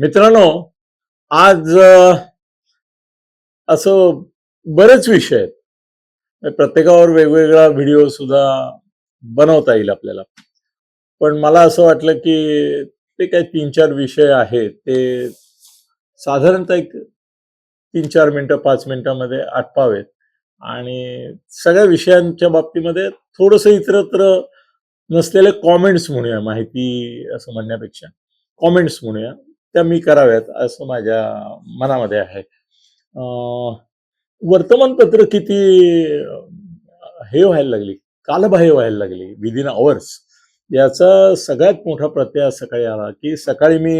मित्रांनो आज असं बरेच विषय आहेत. प्रत्येकावर वेगवेगळा व्हिडिओ सुद्धा बनवता येईल आपल्याला. पण मला असं वाटलं की ते काही तीन चार विषय आहेत. ते साधारणतः एक तीन चार मिनिटं पाच मिनिटामध्ये आटपावेत. आणि सगळ्या विषयांच्या बाबतीमध्ये थोडंसं इतरत्र नसलेले कॉमेंट्स म्हणूया माहिती असं म्हणण्यापेक्षा. कॉमेंट्स म्हणूया. त्या मी कराव्यात असं माझ्या मनामध्ये आहे. वर्तमानपत्र किती हे व्हायला लागली कालबाह्य व्हायला लागली विदिन अवर्स याचा सगळ्यात मोठा प्रत्यय सकाळी आला की सकाळी मी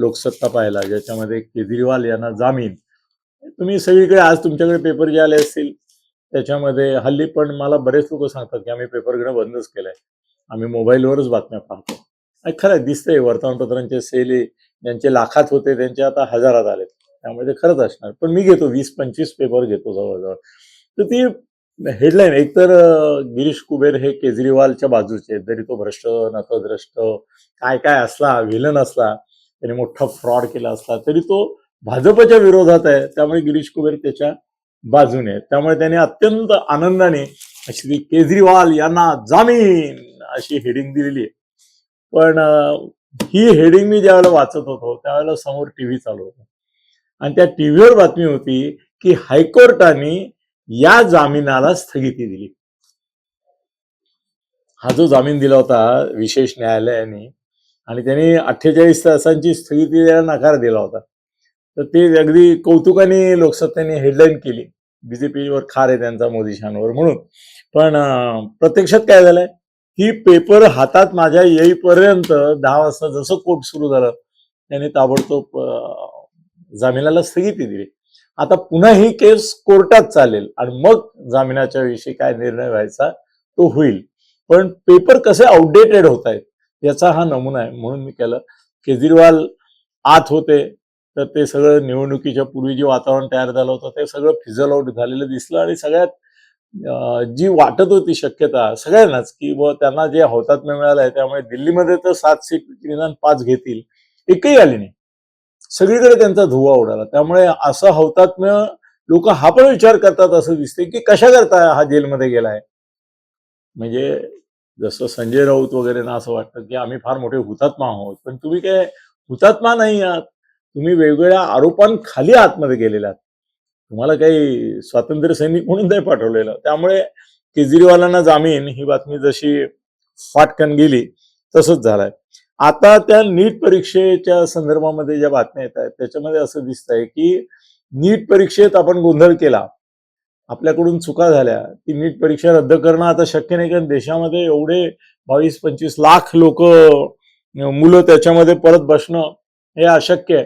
लोकसत्ता पाहिला ज्याच्यामध्ये केजरीवाल यांना जामीन. तुम्ही सगळीकडे आज तुमच्याकडे पेपर जे आले असतील त्याच्यामध्ये हल्ली पण मला बरेच लोक सांगतात की आम्ही पेपर घेणं बंदच केलंय. आम्ही मोबाईलवरच बातम्या पाहतो. खरं दिसतंय वर्तमानपत्रांचे सेले ज्यांचे लाखात होते त्यांचे आता हजारात आले त्यामुळे ते खरंच असणार. पण मी घेतो वीस पंचवीस पेपर घेतो जवळजवळ. तर ती हेडलाईन एकतर गिरीश कुबेर हे केजरीवालच्या बाजूचे आहेत. जरी तो भ्रष्ट नतद्रष्ट काय काय असला विलन असला त्याने मोठा फ्रॉड केला असला तरी तो भाजपच्या विरोधात आहे. त्यामुळे गिरीश कुबेर त्याच्या बाजूने त्यामुळे त्याने अत्यंत आनंदाने श्री केजरीवाल यांना जामीन अशी हेडिंग दिलेली आहे. पण ही हेडिंग मी ज्यावेळेला वाचत होतो त्यावेळेला समोर टीव्ही चालू होता. आणि त्या टीव्हीवर बातमी होती की हायकोर्टाने या जामिनाला स्थगिती दिली. हा जो जामीन दिला होता विशेष न्यायालयाने आणि त्यांनी अठ्ठेचाळीस तासांची स्थगिती द्यायला नकार दिला होता. तर ते अगदी कौतुकाने लोकसत्तेने हेडलाईन केली. बीजेपीवर खार आहे त्यांचा मोदी शानवर म्हणून. पण प्रत्यक्षात काय झालंय? ही पेपर हातात माझ्या येईपर्यंत दहा वाजता जसं कोर्ट सुरू झालं त्यांनी ताबडतोब जामिनाला स्थगिती दिली. आता पुन्हा ही केस कोर्टात चालेल आणि मग जामिनाच्या विषयी काय निर्णय व्हायचा तो होईल. पण पेपर कसे आउटडेटेड होत आहेत याचा हा नमुना आहे. म्हणून मी केलं केजरीवाल आत होते तर ते सगळं निवडणुकीच्या पूर्वी जे वातावरण तयार झालं होतं ते सगळं फिजल आउट झालेलं दिसलं आणि सगळ्यात जी वाटत होती शक्यता सगळ्यांनाच की व त्यांना जे हौतात्म्य मिळालं आहे त्यामुळे दिल्लीमध्ये तर सात सीट निदान पाच घेतील. एकही आली नाही. सगळीकडे त्यांचा धुवा उडाला. त्यामुळे असं हौतात्म्य लोक हा पण विचार करतात असं दिसते की कशा करता हा जेलमध्ये गेलाय? म्हणजे जसं संजय राऊत वगैरे ना असं वाटतं की आम्ही फार मोठे हुतात्मा आहोत. पण तुम्ही काय हुतात्मा नाही आहात. तुम्ही वेगवेगळ्या आरोपांखाली आतमध्ये गेलेला आहात. तुम्हाला काही स्वातंत्र्य सैनिक म्हणून नाही पाठवलेलं. त्यामुळे केजरीवालांना जामीन ही बातमी जशी फाटकन गेली तसंच झालंय. आता त्या नीट परीक्षेच्या संदर्भामध्ये ज्या बातम्या येत आहेत त्याच्यामध्ये असं दिसत आहे की नीट परीक्षेत आपण गोंधळ केला आपल्याकडून चुका झाल्या ती नीट परीक्षा रद्द करणं आता शक्य नाही कारण देशामध्ये एवढे बावीस पंचवीस लाख लोक मुलं त्याच्यामध्ये परत बसणं हे अशक्य आहे.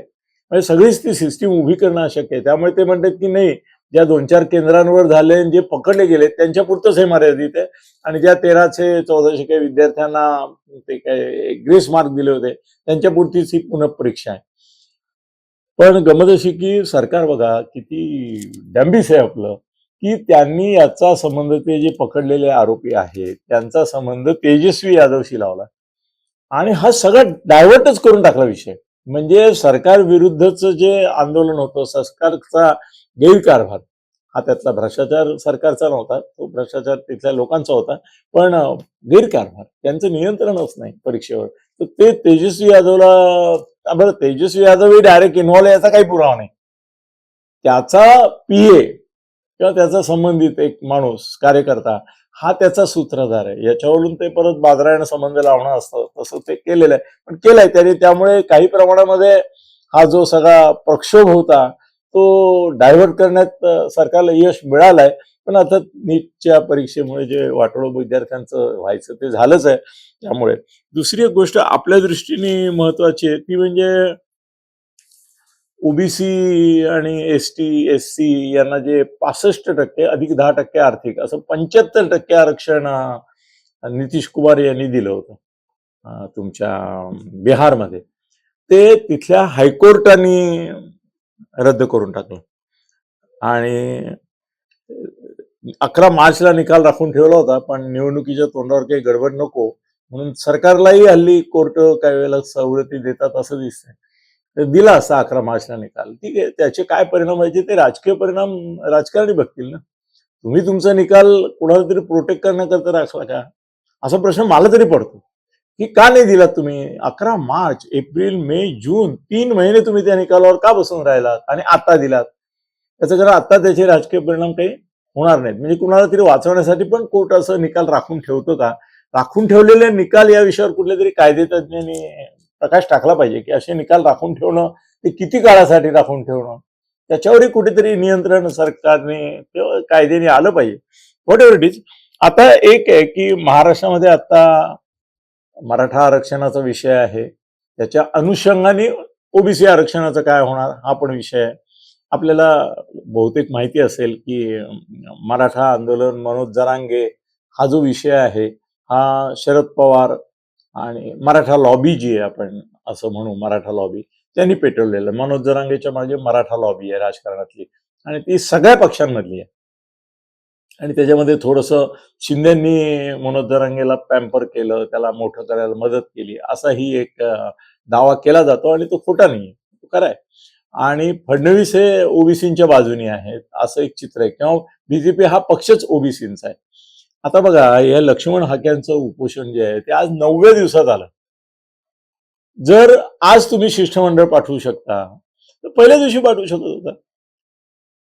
म्हणजे सगळीच ती सिस्टीम उभी करणं अशक्य आहे. त्यामुळे ते म्हणतात की नाही ज्या दोन चार केंद्रांवर झाले आणि जे पकडले गेले त्यांच्या पुरतंच हे मर्यादित आहे. आणि ज्या तेराशे चौदाशे काही विद्यार्थ्यांना ते काय ग्रेस मार्क दिले होते त्यांच्या पुरतीच ही पुन्हा परीक्षा आहे. पण गमत अशी की सरकार बघा किती डॅम्बिस आहे आपलं की त्यांनी याचा संबंध ते जे पकडलेले आरोपी आहेत त्यांचा संबंध तेजस्वी यादवशी लावला. आणि हा सगळा डायव्हर्टच करून टाकला विषय. म्हणजे सरकार विरुद्धचं जे आंदोलन होतं सरकारचा गैरकारभार हा त्यातला भ्रष्टाचार सरकारचा नव्हता तो भ्रष्टाचार तिथल्या लोकांचा होता पण गैरकारभार त्यांचं नियंत्रणच नाही परीक्षेवर. तर ते तेजस्वी यादवला बरं तेजस्वी यादव हे डायरेक्ट इन्व्हॉल्व याचा काही पुरावा नाही. त्याचा पीए किंवा त्याचा संबंधित एक माणूस कार्यकर्ता हा त्याचा सूत्रधार आहे. याच्यावरून ते परत बाजारायण संबंध लावणं असतं तसं ते केलेलं आहे. पण केलंय त्याने त्यामुळे काही प्रमाणामध्ये हा जो सगळा प्रक्षोभ होता तो डायव्हर्ट करण्यात सरकारला यश मिळालंय. पण आता नीटच्या परीक्षेमुळे जे वाटोळं विद्यार्थ्यांचं व्हायचं ते झालंच आहे त्यामुळे. दुसरी एक गोष्ट आपल्या दृष्टीने महत्वाची आहे ती म्हणजे ओबीसी आणि एस टी एस सी यांना जे पासष्ट टक्के अधिक दहा टक्के आर्थिक असं पंच्याहत्तर टक्के आरक्षण नितीश कुमार यांनी दिलं होतं तुमच्या बिहारमध्ये. ते तिथल्या हायकोर्टाने रद्द करून टाकलं. आणि अकरा मार्चला निकाल राखून ठेवला होता पण निवडणुकीच्या तोंडावर काही गडबड नको म्हणून सरकारलाही हल्ली कोर्ट काही वेळेला सवलती देतात असं दिसतंय. दिला असा अकरा मार्चला निकाल. ठीक आहे त्याचे काय परिणाम व्हायचे ते राजकीय परिणाम राजकारणी बघतील ना. तुम्ही तुमचा निकाल कुणाला तरी प्रोटेक्ट करण्याकरता राखला का? असा प्रश्न मला तरी पडतो. की का नाही दिलात तुम्ही? अकरा मार्च एप्रिल मे जून तीन महिने तुम्ही त्या निकालावर का बसून राहिलात आणि आता दिलात? त्याचं कारण आता त्याचे राजकीय परिणाम काही होणार नाहीत. म्हणजे कुणाला तरी वाचवण्यासाठी पण कोर्ट असं निकाल राखून ठेवतो का? राखून ठेवलेले निकाल या विषयावर कुठल्या तरी कायदेतज्ञांनी प्रकाश टाकला पाहिजे की असे निकाल राखून ठेवणं ते किती काळासाठी राखून ठेवणं? त्याच्यावरही कुठेतरी नियंत्रण सरकारने कायद्याने आलं पाहिजे. व्हॉट एव्हर इट इज आता एक आहे की महाराष्ट्रामध्ये आता मराठा आरक्षणाचा विषय आहे. त्याच्या अनुषंगाने ओबीसी आरक्षणाचं काय होणार हा पण विषय आहे. आपल्याला बहुतेक माहिती असेल की मराठा आंदोलन मनोज जरांगे हा जो विषय आहे हा शरद पवार आणि मराठा लॉबी जी आहे आपण असं म्हणू मराठा लॉबी त्यांनी पेटवलेलं. मनोज जरांगेच्या मागे मराठा लॉबी आहे राजकारणातली. आणि ती सगळ्या पक्षांमधली आहे. आणि त्याच्यामध्ये थोडंसं शिंदेंनी मनोज जरांगेला पॅम्पर केलं त्याला मोठं करायला मदत केली असाही एक दावा केला जातो आणि तो खोटा नाही तो खरा आहे. आणि फडणवीस हे ओबीसींच्या बाजूनी आहेत असं एक चित्र आहे. किंवा बीजेपी हा पक्षच ओबीसींचा आहे. आता बघा या लक्ष्मण हाक्यांचं उपोषण जे आहे ते आज नवव्या दिवसात आलं. जर आज तुम्ही शिष्टमंडळ पाठवू शकता तर पहिल्या दिवशी पाठवू शकत होता.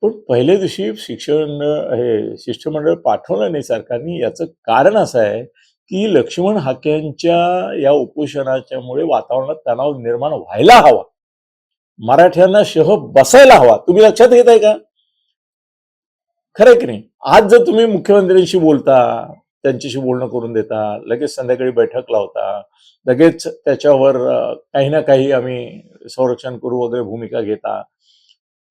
पण पहिल्या दिवशी शिक्षण हे शिष्टमंडळ पाठवलं नाही सरकारने याचं कारण असं आहे की लक्ष्मण हाक्यांच्या या उपोषणाच्यामुळे वातावरणात तणाव निर्माण व्हायला हवा. मराठ्यांना शह बसायला हवा. तुम्ही लक्षात घेत आहे का खरंय की नाही? आज जर तुम्ही मुख्यमंत्र्यांशी बोलता त्यांच्याशी बोलणं करून देता लगेच संध्याकाळी बैठक लावता लगेच त्याच्यावर काही ना काही आम्ही संरक्षण करू वगैरे भूमिका घेता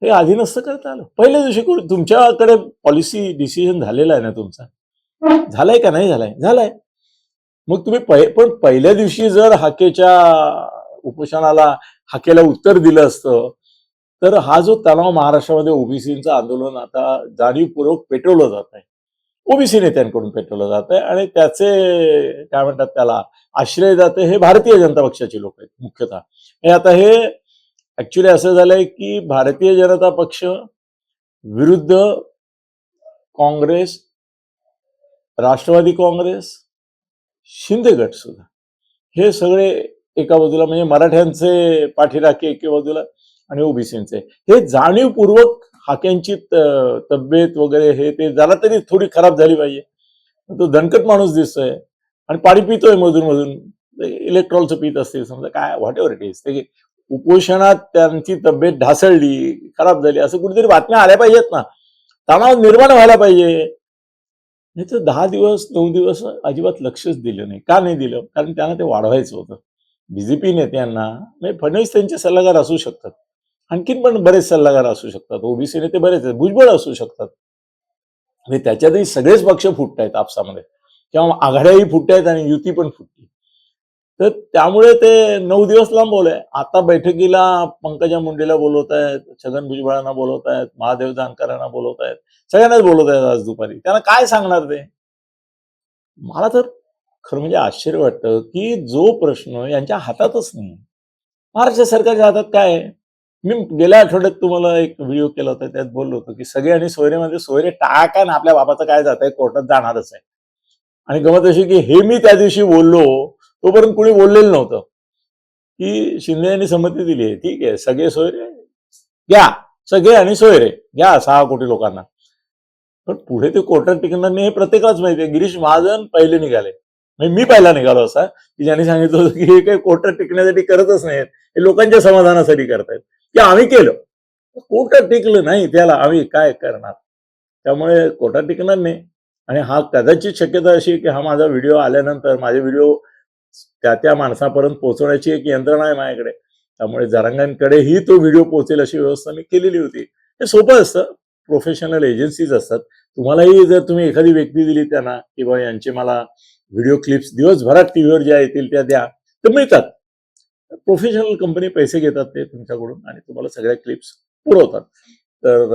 हे आधी नसतं करता आलं. पहिल्या दिवशी करू तुमच्याकडे पॉलिसी डिसिजन झालेला आहे ना तुमचा? झालाय का नाही झालाय? झालाय. मग तुम्ही पहि पण पहिल्या दिवशी जर हाकेच्या उपोषणाला हाकेला उत्तर दिलं असतं तर हा जो तणाव महाराष्ट्रामध्ये ओबीसीचं आंदोलन आता जाणीवपूर्वक पेटवलं जात आहे ओबीसी नेत्यांकडून पेटवलं जात आहे आणि त्याचे काय म्हणतात त्याला आश्रय जाते हे भारतीय जनता पक्षाचे लोक आहेत मुख्यतः. हे आता हे ऍक्च्युली असं झालंय की भारतीय जनता पक्ष विरुद्ध काँग्रेस राष्ट्रवादी काँग्रेस शिंदे गट सुद्धा. हे सगळे एका बाजूला म्हणजे मराठ्यांचे पाठीराखे एके बाजूला आणि ओबीसींचे. हे जाणीवपूर्वक हाक्यांची तब्येत वगैरे हे ते झाला तरी थोडी खराब झाली पाहिजे. तो दणकट माणूस दिसतोय आणि पाणी पितोय मधून मधून इलेक्ट्रॉलचं पित असतील समजा काय व्हॉट एव्हर इट इज ते उपोषणात त्यांची तब्येत ढासळली खराब झाली असं कुठेतरी बातम्या आल्या पाहिजेत ना. तणाव निर्माण व्हायला पाहिजे. नाही तर दहा दिवस नऊ दिवस अजिबात लक्षच दिलं नाही. का नाही दिलं? कारण त्यांना ते वाढवायचं होतं. बीजेपी नेत्यांना नाही फडणवीस त्यांचे सल्लागार असू शकतात. आणखीन पण बरेच सल्लागार असू शकतात. ओबीसी नेते बरेच आहेत भुजबळ असू शकतात. आणि त्याच्यातही सगळेच पक्ष फुटत आहेत आपसामध्ये. किंवा आघाड्याही फुटत आहेत आणि युती पण फुटली. तर त्यामुळे ते नऊ दिवस लांबवलंय. आता बैठकीला पंकजा मुंडेला बोलवत आहेत छगन भुजबळांना बोलवत आहेत महादेव जानकरांना बोलवत आहेत. सगळ्यांनाच बोलवत आहेत आज दुपारी. त्यांना काय सांगणार ते? मला तर खरं म्हणजे आश्चर्य वाटतं की जो प्रश्न यांच्या हातातच नाही. महाराष्ट्र सरकारच्या हातात काय आहे? मी गेल्या आठवड्यात तुम्हाला एक व्हिडिओ केला होता त्यात बोललो होतो की सगळे आणि सोयरेमध्ये सोयरे म्हणजे टाका ना आपल्या बाबाचं काय जात आहे कोर्टात जाणारच आहे. आणि गमत अशी की हे मी त्या दिवशी बोललो तोपर्यंत कुणी बोललेलं नव्हतं. की शिंदे यांनी संमती दिली आहे ठीक आहे सगळे सोयरे घ्या सगळे आणि सोयरे घ्या सहा कोटी लोकांना. पण पुढे ते कोर्टात टिकणार नाही हे प्रत्येकालाच माहिती आहे. गिरीश महाजन पहिले निघाले. म्हणजे मी पहिला निघालो असा की ज्यांनी सांगितलं होतं की हे काही कोर्टात टिकण्यासाठी करतच नाहीत हे लोकांच्या समाधानासाठी करतायत. की आम्ही केलं. कोर्टात टिकलं नाही त्याला आम्ही काय करणार? त्यामुळे कोर्टात टिकणार नाही. आणि हा कदाचित शक्यता अशी की हा माझा व्हिडिओ आल्यानंतर माझे व्हिडिओ त्या त्या माणसापर्यंत पोहोचवण्याची एक यंत्रणा आहे माझ्याकडे. त्यामुळे जरांगांकडेही तो व्हिडिओ पोहोचेल अशी व्यवस्था मी केलेली होती. हे सोपं असतं. प्रोफेशनल एजन्सीज असतात. तुम्हालाही जर तुम्ही एखादी व्यक्ती दिली त्यांना की बाबा यांचे मला व्हिडिओ क्लिप्स दिवसभरात टीव्हीवर ज्या येतील त्या द्या तर मिळतात. प्रोफेशनल कंपनी पैसे घेतात ते तुमच्याकडून आणि तुम्हाला सगळ्या क्लिप्स पुरवतात. तर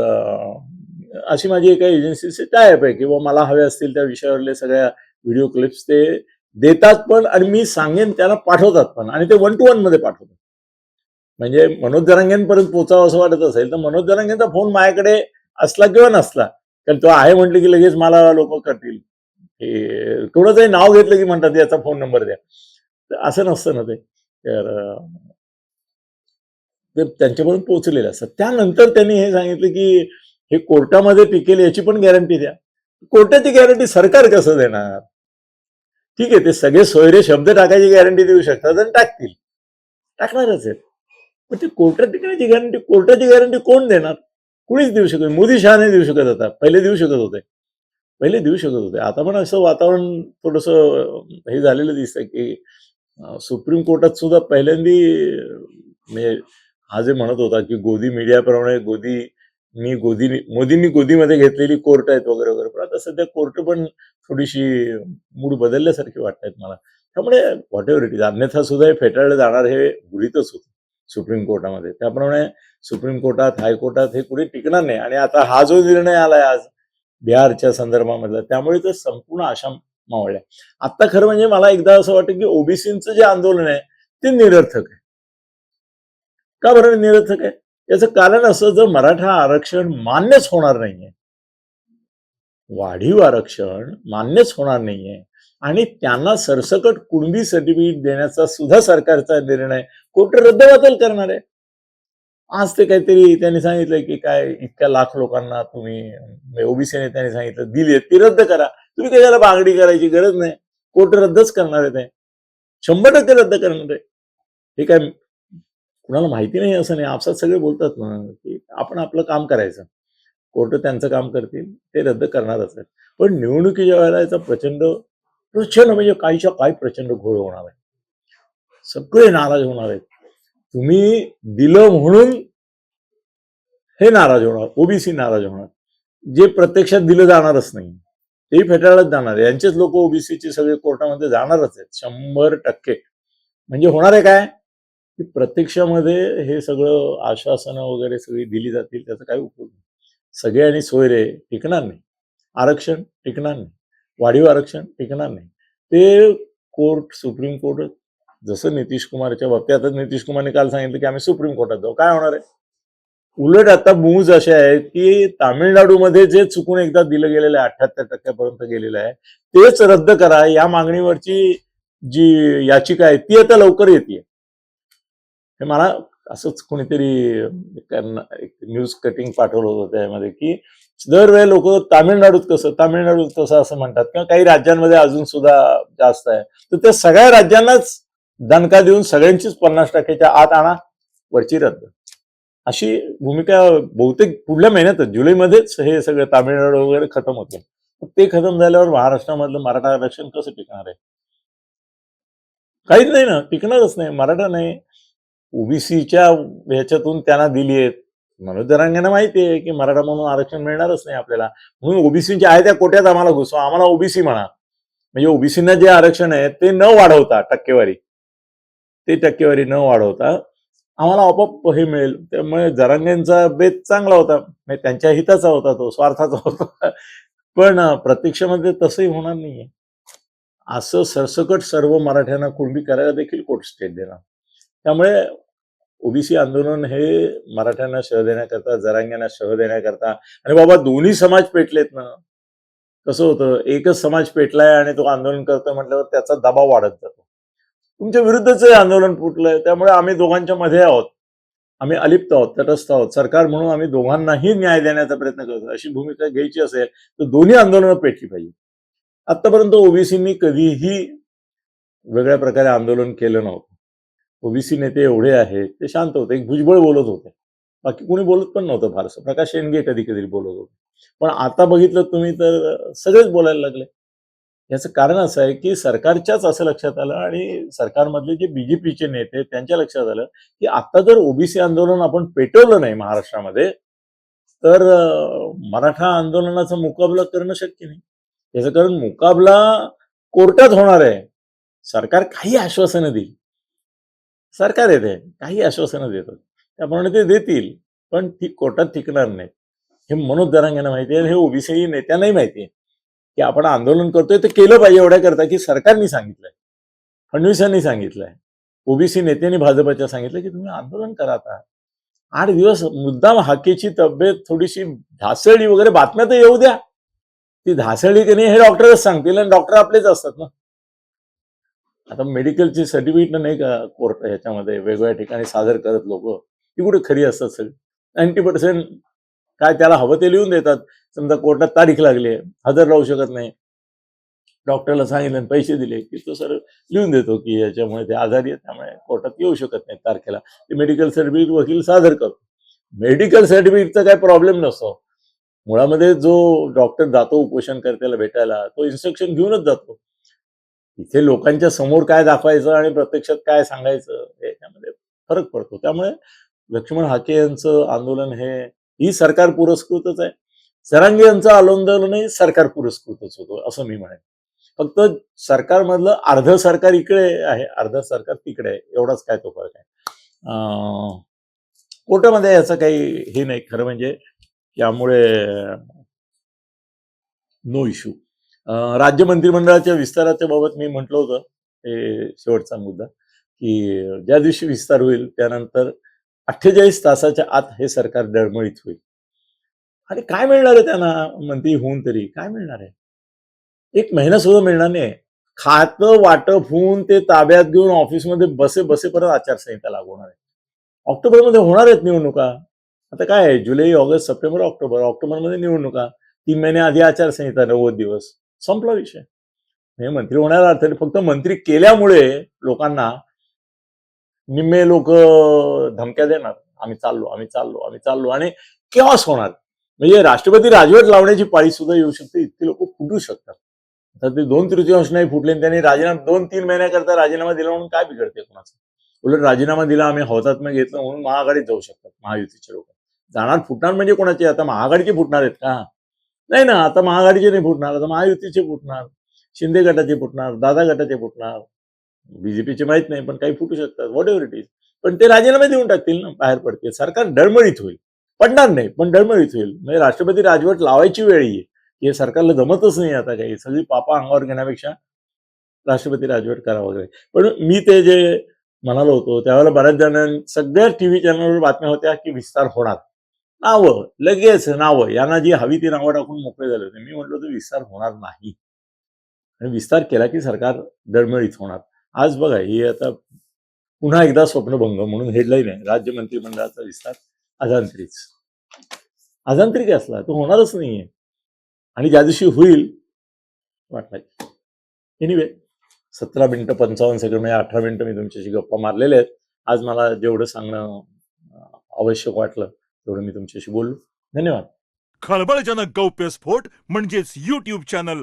अशी माझी एका एजन्सीचे टायप आहे किंवा मला हवे असतील त्या विषयावरले सगळ्या व्हिडिओ क्लिप्स ते देतात पण आणि मी सांगेन त्यांना पाठवतात पण आणि ते वन टू वनमध्ये पाठवतात. म्हणजे मनोज जरांगेंपर्यंत पोचावं असं वाटत असेल तर मनोज जरांगेंचा फोन माझ्याकडे असला किंवा नसला कारण तो आहे म्हटलं की लगेच मला लोक करतील. की कोणाचंही नाव घेतलं की म्हणतात याचा फोन नंबर द्या. असं नसतं ना ते. ते त्यांच्यापर्यंत पोहोचलेले असतं. त्यानंतर त्यांनी हे सांगितलं की हे कोर्टामध्ये पिकेल याची पण गॅरंटी द्या. कोर्टाची गॅरंटी सरकार कसं देणार? ठीक आहे ते सगळे सोयरे शब्द टाकायची गॅरंटी देऊ शकतात आणि टाकतील. टाकणारच आहेत. पण ते कोर्टात टिकण्याची गॅरंटी कोर्टाची गॅरंटी कोण देणार? कुणीच देऊ शकत मोदी शहा नाही देऊ शकत आता पहिले देऊ शकत होते. पहिले देऊ शकत होते. आता पण असं वातावरण थोडस हे झालेलं दिसतं की सुप्रीम कोर्टात सुद्धा पहिल्यांदी म्हणजे हा जे म्हणत होता की गोदी मीडियाप्रमाणे गोदी मी गोदी मोदींनी गोदीमध्ये घेतलेली कोर्ट आहेत वगैरे वगैरे. पण आता सध्या कोर्ट पण थोडीशी मूड बदलल्यासारखी वाटत मला. त्यामुळे व्हॉट एव्हर इट इज अन्यथा सुद्धा हे फेटाळलं जाणार हे गृहितच होतं सुप्रीम कोर्टामध्ये. त्याप्रमाणे सुप्रीम कोर्टात हायकोर्टात हे कुठे टिकणार नाही. आणि आता हा जो निर्णय आलाय आज बिहारच्या संदर्भामधला त्यामुळे तर संपूर्ण आशा मावळल्या. आता खरं म्हणजे मला एकदा असं वाटतं की ओबीसीचं जे आंदोलन आहे ते निरर्थक आहे. का बरं निरर्थक आहे? याचं कारण असं जर मराठा आरक्षण मान्यच होणार नाहीये वाढीव आरक्षण मान्यच होणार नाहीये आणि त्यांना सरसकट कुणबी सर्टिफिकेट देण्याचा सुद्धा सरकारचा निर्णय कोर्ट रद्दबातल करणार आहे आज ते काहीतरी त्यांनी सांगितलं की काय इतक्या लाख लोकांना तुम्ही म्हणजे ओबीसी त्यांनी सांगितलं दिली ती रद्द करा. तुम्ही कशाला मागणी करायची गरज नाही. कोर्ट रद्दच करणार आहे ते. शंभर टक्के रद्द करणार आहे. हे काय कुणाला माहिती नाही असं नाही. आपसात सगळे बोलतात ना की आपण आपलं काम करायचं. कोर्ट त्यांचं काम करतील ते रद्द करणारच आहेत. पण निवडणुकीच्या वेळेला याचा प्रचंड प्रचंड म्हणजे काहीच्या काही प्रचंड घोळ होणार आहे. सगळे नाराज होणार आहेत. तुम्ही दिलं म्हणून हे नाराज होणार ओबीसी नाराज होणार. जे प्रत्यक्षात दिलं जाणारच नाही तेही फेटाळत जाणार. यांचेच लोक ओबीसीचे सगळे कोर्टामध्ये जाणारच आहेत शंभर टक्के. म्हणजे होणार आहे काय? की प्रत्यक्षामध्ये हे सगळं आश्वासनं वगैरे सगळी दिली जातील त्याचा काही उपयोग नाही. सगळे आणि सोयरे टिकणार नाही. आरक्षण टिकणार नाही. वाढीव आरक्षण टिकणार नाही. ते कोर्ट सुप्रीम कोर्ट जसं नितीश कुमारच्या बाबतीत आता नितीश कुमारने काल सांगितलं की आम्ही सुप्रीम कोर्टात जाऊ. काय होणार आहे? उलट आता मूज असे आहे की तामिळनाडूमध्ये जे चुकून एकदा दिलं गेलेलं आहे अठ्याहत्तर टक्क्यापर्यंत गेलेलं आहे तेच रद्द करा. या मागणीवरची जी याचिका आहे ती आता लवकर येते हे मला असंच कोणीतरी एक न्यूज कटिंग पाठवलं होतं त्यामध्ये की दरवेळी लोक तामिळनाडूत कसं तामिळनाडूत कसं असं म्हणतात किंवा काही राज्यांमध्ये अजून सुद्धा जास्त आहे. तर त्या सगळ्या राज्यांनाच दणका देऊन सगळ्यांचीच पन्नास टक्क्याच्या आत आणा वरची रद्द. अशी भूमिका बहुतेक पुढल्या महिन्यातच जुलैमध्येच हे सगळं तामिळनाडू वगैरे खतम होतं ते खतम झाल्यावर महाराष्ट्रामधलं मराठा आरक्षण कसं टिकणार आहे? काहीच नाही ना टिकणारच नाही मराठा नाही. ओबीसीच्या ह्याच्यातून त्यांना दिली आहेत. मनोज जरांगेंना माहिती आहे की मराठा म्हणून आरक्षण मिळणारच नाही आपल्याला. म्हणून ओबीसीच्या आहे त्या कोट्यात आम्हाला घुसवा आम्हाला ओबीसी म्हणा. म्हणजे ओबीसीना जे आरक्षण आहे ते न वाढवता टक्केवारी. ते टक्केवारी न वाढवता. आम्हाला आपोआप हे मिळेल. त्यामुळे जरांगेंचा बेत चांगला होता. म्हणजे त्यांच्या हिताचा होता तो स्वार्थाचा होता. पण प्रत्यक्षामध्ये तसंही होणार नाहीये. असं सरसकट सर्व मराठ्यांना कुणबी करायला देखील कोर्ट स्टेट देणार. त्यामुळे ओबीसी आंदोलन हे मराठ्यांना शह देण्याकरता जरांग्यांना शह देण्याकरता आणि बाबा दोन्ही समाज पेटलेत ना कसं होतं? एकच समाज पेटलाय आणि तो आंदोलन करतो म्हटल्यावर त्याचा दबाव वाढत जातो. तुमच्या विरुद्धच हे आंदोलन फुटलंय. त्यामुळे आम्ही दोघांच्या मध्ये आहोत. आम्ही अलिप्त आहोत तटस्थ आहोत. सरकार म्हणून आम्ही दोघांनाही न्याय देण्याचा प्रयत्न करतो अशी भूमिका घ्यायची असेल तर दोन्ही आंदोलनं पेटली पाहिजे. आतापर्यंत ओबीसींनी कधीही वेगळ्या प्रकारे आंदोलन केलं नव्हतं. ओबीसी नेते एवढे आहेत ते शांत होते एक भुजबळ बोलत होते. बाकी कोणी बोलत पण नव्हतं फारसं. प्रकाश शेंडगे कधी कधी बोलत होते. पण आता बघितलं तुम्ही तर सगळेच बोलायला लागले. याचं कारण असं आहे की सरकारच्याच असं लक्षात आलं आणि सरकारमधले जे बीजेपीचे नेते त्यांच्या लक्षात आलं की आता जर ओबीसी आंदोलन आपण पेटवलं नाही महाराष्ट्रामध्ये तर मराठा आंदोलनाचा मुकाबला करणं शक्य नाही. याचं कारण मुकाबला कोर्टात होणार आहे. सरकार काही आश्वासनं देईल. सरकार येते काही आश्वासनं देतात. त्याप्रमाणे ते देतील पण ती कोर्टात टिकणार नाही हे मनोज दरांगेंना माहिती आहे हे ओबीसी नेत्यांनाही माहिती आहे. की आपण आंदोलन करतोय ते केलं पाहिजे एवढ्या करता की सरकारने सांगितलंय. फडणवीसांनी सांगितलंय. ओबीसी नेत्यांनी भाजपच्या सांगितलं की तुम्ही आंदोलन करा आता. आठ दिवस मुद्दाम हाकेची तब्येत थोडीशी ढासळली वगैरे बातम्या तर येऊ द्या. ती ढासळली की नाही हे डॉक्टरच सांगतील आणि डॉक्टर आपलेच असतात ना. आता मेडिकलची सर्टिफिकेट नाही का कोर्ट ह्याच्यामध्ये वेगवेगळ्या ठिकाणी सादर करत लोक. ती कुठे खरी असतात सगळी? नाईन्टी पर्सेंट काय त्याला हवं ते लिहून देतात. समजा कोर्टात तारीख लागली आहे हजर राहू शकत नाही. डॉक्टरला सांगितलं पैसे दिले की तो सर लिहून देतो की याच्यामुळे ते आजारी आहे त्यामुळे कोर्टात येऊ शकत नाही तारखेला. ते मेडिकल सर्टिफिकेट वकील सादर करतो मेडिकल सर्टिफिकेटचा काही प्रॉब्लेम नसतो. मुळामध्ये जो डॉक्टर जातो उपोषण करत्याला भेटायला तो इन्स्ट्रक्शन घेऊनच जातो. इथे लोकांच्या समोर काय दाखवायचं आणि प्रत्यक्षात काय सांगायचं याच्यामध्ये फरक पडतो. त्यामुळे लक्ष्मण हाके यांचं आंदोलन हे ही सरकार पुरस्कृतच आहे. सरांगी यांचं आंदोलनही सरकार पुरस्कृतच होतं असं मी म्हणेन. फक्त सरकारमधलं अर्ध सरकार इकडे आहे अर्ध सरकार तिकडे आहे एवढाच काय तो फरक आहे. अं, कोर्टामध्ये याचं काही हे नाही खरं म्हणजे यामुळे नो इश्यू राज्य मंत्रिमंडळाच्या विस्ताराच्या बाबत मी म्हटलं होतं हे शेवटचा मुद्दा की ज्या दिवशी विस्तार होईल त्यानंतर अठ्ठेचाळीस तासाच्या आत हे सरकार डळमळीत होईल. आणि काय मिळणार आहे त्यांना? मंत्री होऊन तरी. काय मिळणार आहे? एक महिना सुद्धा मिळणार नाही. खातं वाटप होऊन ते ताब्यात घेऊन ऑफिसमध्ये बसे बसेपर्यंत आचारसंहिता लागू होणार आहे. ऑक्टोबरमध्ये होणार आहेत निवडणुका. आता काय आहे? July August September October. ऑक्टोबरमध्ये निवडणुका. तीन महिने आधी आचारसंहिता नव्वद दिवस. संपला विषय. हे मंत्री होण्याला अर्थ फक्त मंत्री केल्यामुळे लोकांना निम्मे लोक धमक्या देणार. आम्ही चाललो आम्ही चाललो आम्ही चाललो आणि केव्हाच होणार. म्हणजे राष्ट्रपती राजवट लावण्याची पाळी सुद्धा येऊ शकते इतके लोक फुटू शकतात. तर ते दोन तृतीयांश नाही फुटले त्यांनी राजीनामा दोन तीन महिन्याकरता राजीनामा दिला म्हणून काय बिघडते कोणाचं? उलट राजीनामा दिला आम्ही हौतात्म्य घेतलं म्हणून महाआघाडीत जाऊ शकतात महायुतीचे लोक. जाणार फुटणार म्हणजे कोणाचे? आता महाआघाडीचे फुटणार आहेत का? नाही ना आता महाआघाडीचे नाही फुटणार आता महायुतीचे फुटणार. शिंदे गटाचे फुटणार दादा गटाचे फुटणार. बीजेपीचे माहीत नाही पण काही फुटू शकतात व्हॉट एव्हर इट इज पण ते राजीनामे देऊन टाकतील ना बाहेर पडतील. सरकार डळमळीत होईल. पडणार नाही पण डळमळीत होईल. म्हणजे राष्ट्रपती राजवट लावायची वेळ येईल हे सरकारला जमतच नाही आता काही. सगळी पापा अंगावर घेण्यापेक्षा राष्ट्रपती राजवट करावं वगैरे पण मी ते जे म्हणालो होतो त्यावेळेला बऱ्याच जणांनी सगळ्या टीव्ही चॅनलवर बातम्या होत्या की विस्तार होणार. नावं लगेच नावं. यांना जी हवी ती नावं टाकून मोकळे झाले होते. मी म्हटलं होतं विस्तार होणार नाही. आणि विस्तार केला की सरकार डळमळीत होणार. आज बघा ही आता पुन्हा एकदा स्वप्नभंग म्हणून हेडलाईन आहे. राज्य मंत्रिमंडळाचा विस्तार अजांत्रीच अजांत्रिक असला तो होणारच नाहीये. आणि ज्या दिवशी होईल वाटला एनिवे सतरा मिनिटं पंचावन्न सेकंड म्हणजे अठरा मिनिटं मी तुमच्याशी गप्पा मारलेले आहेत. आज मला जेवढं सांगणं आवश्यक वाटलं तेवढं मी तुमच्याशी बोललो. धन्यवाद. खळबळजनक गौप्यस्फोट म्हणजेच युट्यूब चॅनल